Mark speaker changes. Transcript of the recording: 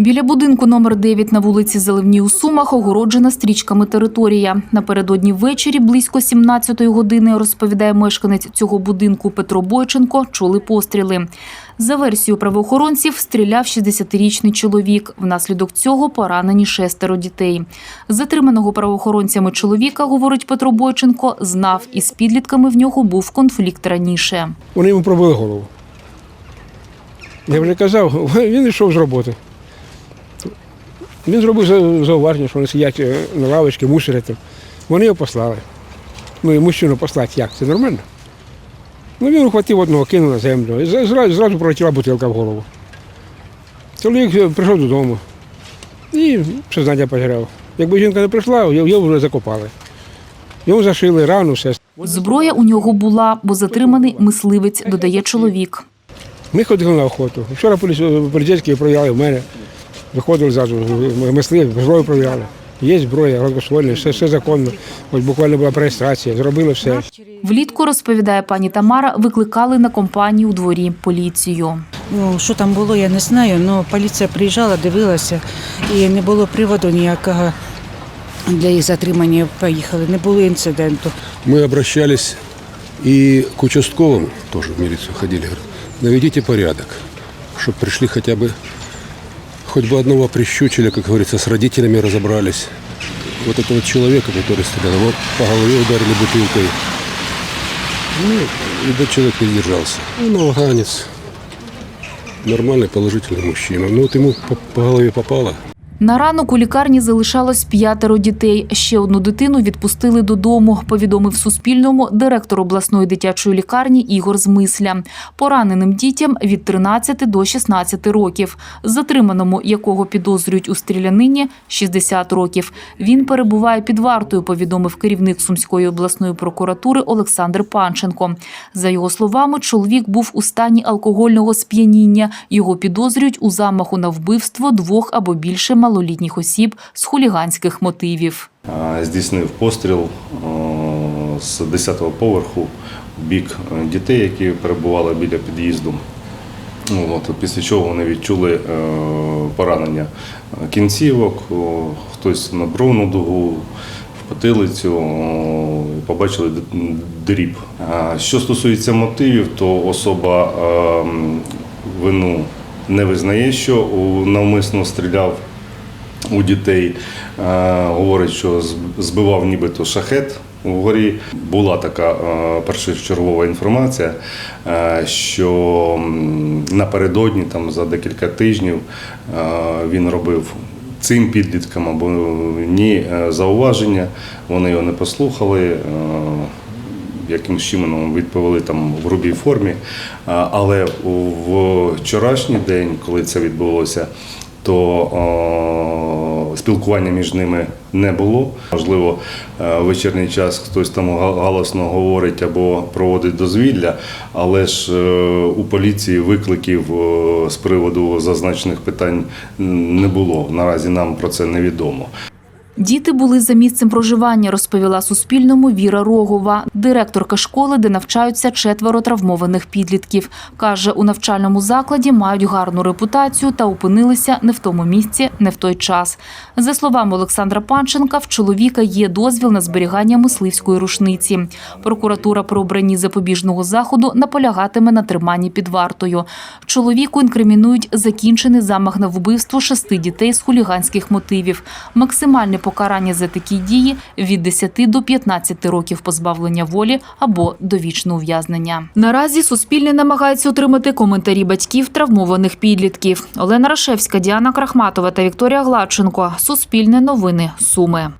Speaker 1: Біля будинку номер 9 на вулиці Зеленій у Сумах огороджена стрічками територія. Напередодні ввечері близько 17-ї години, розповідає мешканець цього будинку Петро Бойченко, чули постріли. За версією правоохоронців, стріляв 60-річний чоловік. Внаслідок цього поранені шестеро дітей. Затриманого правоохоронцями чоловіка, говорить Петро Бойченко, знав і з підлітками в нього був конфлікт раніше.
Speaker 2: Вони йому пробили голову. Я вже казав, він йшов з роботи. Він зробив зауваження, що вони сидять е, на лавочці, мусорять. Вони його послали. Ну і мужчину послати як? Це нормально? Ну він ухватив одного, кинув на землю. І зразу, зразу пролетіла бутилка в голову. Чоловік е, прийшов додому і сознання потеряв. Якби жінка не прийшла, його вже закопали. Йому зашили рану, все.
Speaker 1: Зброя у нього була, бо затриманий мисливець, додає чоловік.
Speaker 2: Ми ходили на охоту. Вчора поліцейські провіряли в мене Виходили зразу, мисли, зброю провіряли. Є зброя, гладкоствольна, все, все законно. Ось буквально була реєстрація, зробили все.
Speaker 1: Влітку, розповідає пані Тамара, викликали на компанію у дворі поліцію.
Speaker 3: Ну, що там було, я не знаю, але поліція приїжджала, дивилася, і не було приводу ніякого для їх затримання. Поїхали, не було інциденту.
Speaker 4: Мы обращались и к участковым, тоже в милицию ходили, говорят, наведите порядок, чтобы пришли хотя бы, хоть бы одного прищучили, как говорится, с родителями разобрались. Вот этого человека, который стрелял, его по голове ударили бутылкой. Ну, и человек не сдержался. Ну, афганец, нормальный, положительный мужчина. Ну, вот ему по, по голове попало,
Speaker 1: на ранок у лікарні залишалось п'ятеро дітей. Ще одну дитину відпустили додому, повідомив Суспільному директор обласної дитячої лікарні Ігор Змисля. Пораненим дітям від 13 до 16 років. Затриманому, якого підозрюють у стрілянині, 60 років. Він перебуває під вартою, повідомив керівник Сумської обласної прокуратури Олександр Панченко. За його словами, чоловік був у стані алкогольного сп'яніння. Його підозрюють у замаху на вбивство двох або більше малолітніх осіб з хуліганських мотивів.
Speaker 5: Здійснив постріл е, з 10-го поверху в бік е, дітей, які перебували біля під'їзду. Ну, От, після чого вони відчули е, поранення кінцівок, хтось на бровну дугу, в потилицю, побачили дріб. Що стосується мотивів, то особа е, вину не визнає, що навмисно стріляв у дітей. Е, Говорить, що збивав нібито шахет. Вгорі була така е, першочергова інформація, е, що напередодні, там, за декілька тижнів, він робив цим підліткам або ні зауваження, вони його не послухали. якимось чином відповіли там в грубій формі. Але в вчорашній день, коли це відбулося, то о, спілкування між ними не було. Можливо, е, в вечірній час хтось там га- галасно говорить або проводить дозвілля, але ж е, у поліції викликів е, з приводу зазначених питань не було. Наразі нам про це невідомо.
Speaker 1: Діти були за місцем проживання, розповіла Суспільному Віра Рогова, директорка школи, де навчаються четверо травмованих підлітків. Каже, у навчальному закладі мають гарну репутацію та опинилися не в тому місці, не в той час. За словами Олександра Панченка, в чоловіка є дозвіл на зберігання мисливської рушниці. Прокуратура при обранні запобіжного заходу наполягатиме на триманні під вартою. Чоловіку інкримінують закінчений замах на вбивство шести дітей з хуліганських мотивів. Максимальне покарання за такі дії від 10 до 15 років позбавлення волі або довічне ув'язнення. Наразі Суспільне намагається отримати коментарі батьків травмованих підлітків. Олена Рашевська, Діана Крахматова та Вікторія Гладченко. Суспільне новини. Суми.